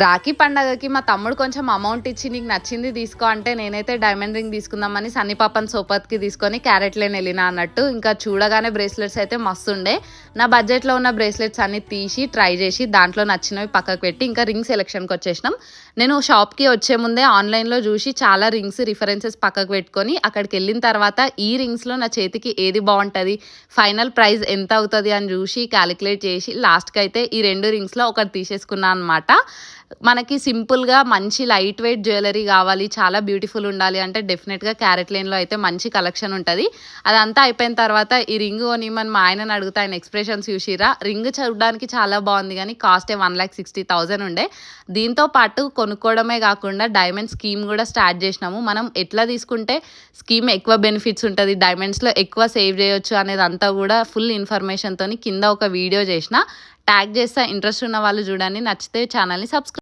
రాఖీ పండగకి మా తమ్ముడు కొంచెం అమౌంట్ ఇచ్చి నీకు నచ్చింది తీసుకో అంటే నేనైతే డైమండ్ రింగ్ తీసుకుందామని సన్నీ పాపన్ సోపత్కి తీసుకొని క్యారెట్లేని వెళ్ళినా అన్నట్టు. ఇంకా చూడగానే బ్రేస్లెట్స్ అయితే మస్తుండే. నా బడ్జెట్లో ఉన్న బ్రేస్లెట్స్ అన్ని తీసి ట్రై చేసి దాంట్లో నచ్చినవి పక్కకు పెట్టి ఇంకా రింగ్ సెలెక్షన్కి వచ్చేసినాం. నేను షాప్కి వచ్చే ముందే ఆన్లైన్లో చూసి చాలా రింగ్స్ రిఫరెన్సెస్ పక్కకు పెట్టుకొని అక్కడికి వెళ్ళిన తర్వాత ఈ రింగ్స్లో నా చేతికి ఏది బాగుంటుంది ఫైనల్ ప్రైస్ ఎంత అవుతుంది అని చూసి క్యాలిక్యులేట్ చేసి లాస్ట్కి అయితే ఈ రెండు రింగ్స్లో ఒకటి తీసేసుకున్నాను అనమాట మనకి సింపుల్గా మంచి లైట్ వెయిట్ జ్యువెలరీ కావాలి చాలా బ్యూటిఫుల్ ఉండాలి అంటే డెఫినెట్గా క్యారెట్ లేన్లో అయితే మంచి కలెక్షన్ ఉంటుంది. అదంతా అయిపోయిన తర్వాత ఈ రింగ్ కొనిమని మా ఆయనని అడుగుతా ఆయన ఎక్స్ప్రెషన్స్ చూసిరా? రింగ్ చూడడానికి చాలా బాగుంది కానీ కాస్టే వన్ ల్యాక్ సిక్స్టీ థౌజండ్ ఉండే. దీంతో పాటు కొనుక్కోవడమే కాకుండా డైమండ్ స్కీమ్ కూడా స్టార్ట్ చేసినాము. మనం ఎట్లా తీసుకుంటే స్కీమ్ ఎక్కువ బెనిఫిట్స్ ఉంటుంది డైమండ్స్లో ఎక్కువ సేవ్ చేయొచ్చు అనేది అంతా కూడా ఫుల్ ఇన్ఫర్మేషన్తో కింద ఒక వీడియో చేసిన. ట్యాగ్ చేస్తే ఇంట్రెస్ట్ ఉన్న వాళ్ళు చూడండి. నచ్చితే ఛానల్ని సబ్స్క్రైబ్